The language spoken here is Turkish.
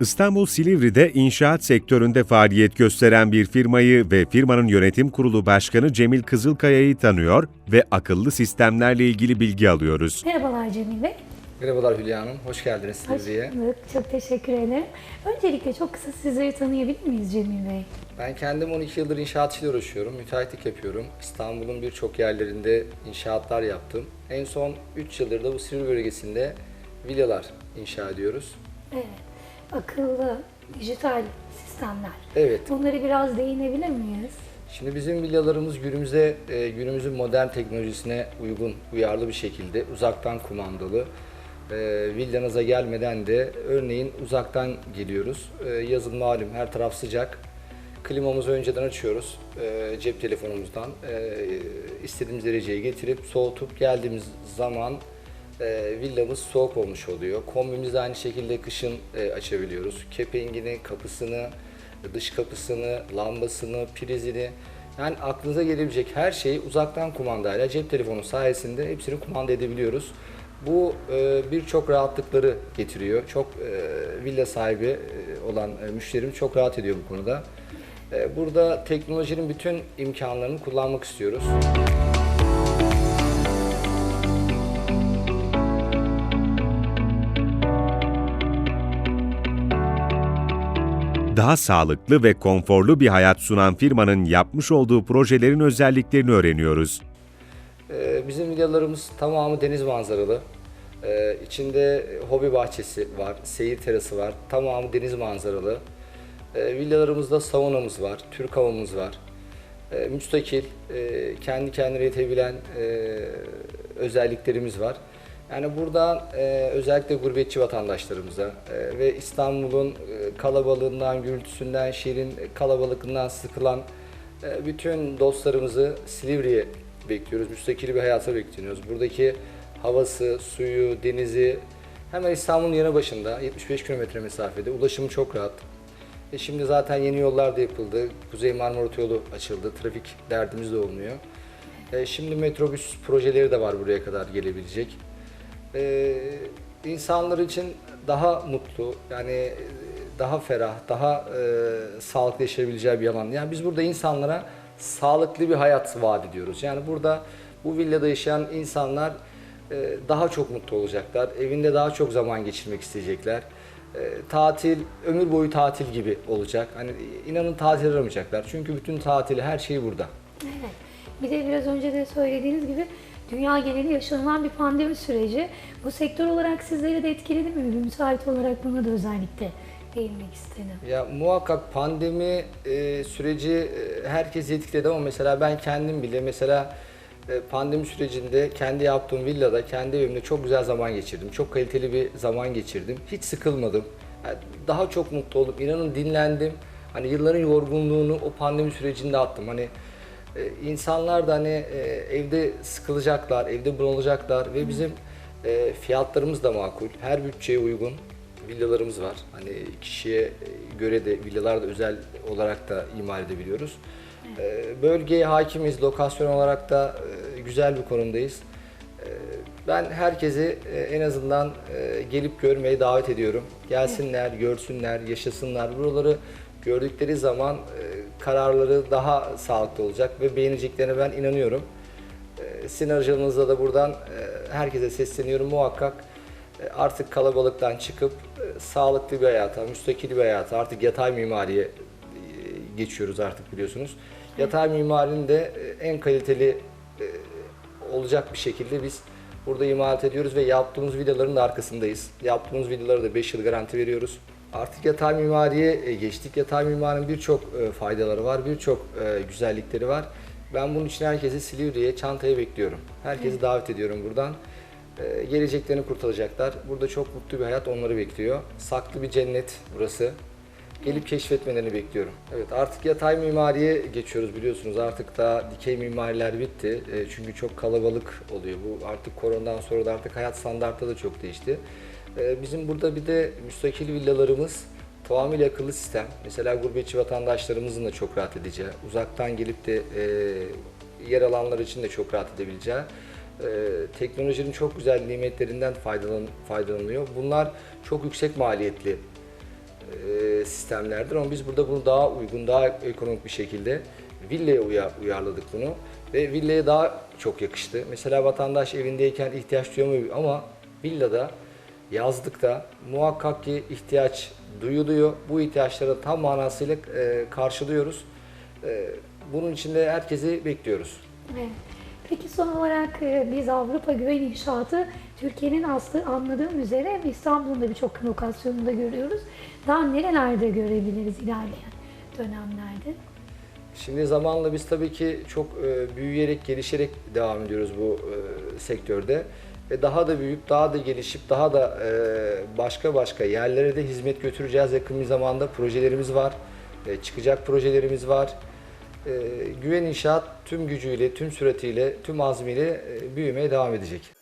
İstanbul Silivri'de inşaat sektöründe faaliyet gösteren bir firmayı ve firmanın yönetim kurulu başkanı Cemil Kızılkaya'yı tanıyor ve akıllı sistemlerle ilgili bilgi alıyoruz. Merhabalar Cemil Bey. Merhabalar Hülya Hanım, hoş geldiniz Hoş Silivri'ye. bulduk. Çok teşekkür ederim. Öncelikle çok kısa sizleri tanıyabilir miyiz Cemil Bey? Ben kendim 12 yıldır inşaatçıyla uğraşıyorum, müteahhitlik yapıyorum. İstanbul'un birçok yerlerinde inşaatlar yaptım. En son 3 yıldır da bu Silivri bölgesinde villalar inşa ediyoruz. Evet. Akıllı, dijital sistemler. Evet, Bunları biraz değinebilir miyiz? şimdi bizim villalarımız günümüze, e, günümüzün modern teknolojisine uygun, uyarlı bir şekilde uzaktan kumandalı. E, villanıza gelmeden de örneğin uzaktan geliyoruz. E, yazın malum her taraf sıcak. Klimamızı önceden açıyoruz cep telefonumuzdan. İstediğimiz dereceye getirip soğutup geldiğimiz zaman e, villamız soğuk olmuş oluyor. Kombimizi aynı şekilde kışın e, açabiliyoruz. Kepengini, kapısını, dış kapısını, lambasını, prizini yani aklınıza gelebilecek her şeyi uzaktan kumandayla cep telefonu sayesinde hepsini kumanda edebiliyoruz. Bu e, birçok rahatlıkları getiriyor. Çok villa sahibi olan müşterim çok rahat ediyor bu konuda. Burada teknolojinin bütün imkanlarını kullanmak istiyoruz. Daha sağlıklı ve konforlu bir hayat sunan firmanın yapmış olduğu projelerin özelliklerini öğreniyoruz. Ee, Bizim villalarımız tamamı deniz manzaralı. Ee, İçinde hobi bahçesi var, seyir terası var. Tamamı deniz manzaralı. Ee, Villalarımızda saunamız var, Türk havamız var. Ee, Müstakil, e, kendi kendine yetebilen e, özelliklerimiz var. Yani buradan e, özellikle gurbetçi vatandaşlarımıza e, ve İstanbul'un e, kalabalığından, gürültüsünden, şehrin kalabalıkından sıkılan e, bütün dostlarımızı Silivri'ye bekliyoruz. Müstakil bir hayata bekliyoruz. Buradaki havası, suyu, denizi hemen İstanbul'un yanı başında 75 kilometre mesafede. Ulaşımı çok rahat. E şimdi zaten yeni yollar da yapıldı. Kuzey Marmara Otoyolu açıldı. Trafik derdimiz de olmuyor. E şimdi metrobüs projeleri de var buraya kadar gelebilecek. E, insanlar için daha mutlu, yani daha ferah, daha e, sağlıklı yaşayabileceği bir alan. Yani biz burada insanlara sağlıklı bir hayat vaat ediyoruz. Yani burada bu villada yaşayan insanlar e, daha çok mutlu olacaklar. Evinde daha çok zaman geçirmek isteyecekler. E, tatil ömür boyu tatil gibi olacak. Hani inanın tatil aramayacaklar. Çünkü bütün tatili her şey burada. Evet. Bir de biraz önce de söylediğiniz gibi dünya geneli yaşanılan bir pandemi süreci. Bu sektör olarak sizleri de etkiledi mi? Müsait olarak buna da özellikle değinmek istedim. Ya muhakkak pandemi e, süreci e, herkes etkiledi ama mesela ben kendim bile mesela e, pandemi sürecinde kendi yaptığım villada, kendi evimde çok güzel zaman geçirdim. Çok kaliteli bir zaman geçirdim. Hiç sıkılmadım. Yani daha çok mutlu oldum. İnanın dinlendim. Hani yılların yorgunluğunu o pandemi sürecinde attım. Hani insanlar da hani e, evde sıkılacaklar, evde bunalacaklar ve bizim e, fiyatlarımız da makul. Her bütçeye uygun villalarımız var. Hani kişiye göre de villalar da özel olarak da imal edebiliyoruz. Bölgeye hakimiz, lokasyon olarak da e, güzel bir konumdayız. Ben herkesi e, en azından e, gelip görmeye davet ediyorum. Gelsinler, görsünler, yaşasınlar. Buraları gördükleri zaman e, kararları daha sağlıklı olacak ve beğeneceklerine ben inanıyorum. Sizin aracılığınızla da buradan e, herkese sesleniyorum muhakkak. E, Artık kalabalıktan çıkıp e, sağlıklı bir hayata, müstakil bir hayata, artık yatay mimariye geçiyoruz artık biliyorsunuz. Yatay mimarinin de en kaliteli olacak bir şekilde biz burada imalat ediyoruz ve yaptığımız villaların da arkasındayız. Yaptığımız villalara da 5 yıl garanti veriyoruz. Artık yatay mimariye e, geçtik. Yatay mimarinin birçok e, faydaları var, birçok e, güzellikleri var. Ben bunun için herkesi Silivri'ye, Çanta'ya bekliyorum. Herkesi davet ediyorum buradan. Geleceklerini kurtaracaklar. Burada çok mutlu bir hayat onları bekliyor. Saklı bir cennet burası. Gelip keşfetmelerini bekliyorum. Evet artık yatay mimariye geçiyoruz biliyorsunuz. Artık da dikey mimariler bitti. Çünkü çok kalabalık oluyor. Bu artık koronadan sonra da artık hayat standartları da çok değişti. Ee, bizim burada bir de müstakil villalarımız tamamıyla akıllı sistem. Mesela gurbetçi vatandaşlarımızın da çok rahat edeceği, uzaktan gelip de e, yer alanlar için de çok rahat edebileceği e, teknolojinin çok güzel nimetlerinden faydalan, faydalanılıyor. Bunlar çok yüksek maliyetli e, sistemlerdir ama biz burada bunu daha uygun, daha ekonomik bir şekilde villaya uya- uyarladık bunu ve villaya daha çok yakıştı. Mesela vatandaş evindeyken ihtiyaç duyamıyor ama villada yazlıkta muhakkak ki ihtiyaç duyuluyor. Bu ihtiyaçları tam manasıyla e, karşılıyoruz. E, bunun için de herkesi bekliyoruz. Evet. Peki son olarak e, biz Avrupa Güven İnşaatı Türkiye'nin aslı anladığım üzere İstanbul'un da birçok lokasyonunda görüyoruz. Daha nerelerde görebiliriz ilerleyen dönemlerde? Şimdi zamanla biz tabii ki çok e, büyüyerek, gelişerek devam ediyoruz bu e, sektörde. Ve daha da büyüyüp, daha da gelişip, daha da e, başka başka yerlere de hizmet götüreceğiz. Yakın bir zamanda projelerimiz var, e, çıkacak projelerimiz var. E, Güven İnşaat tüm gücüyle, tüm süratiyle, tüm azmiyle e, büyümeye devam edecek.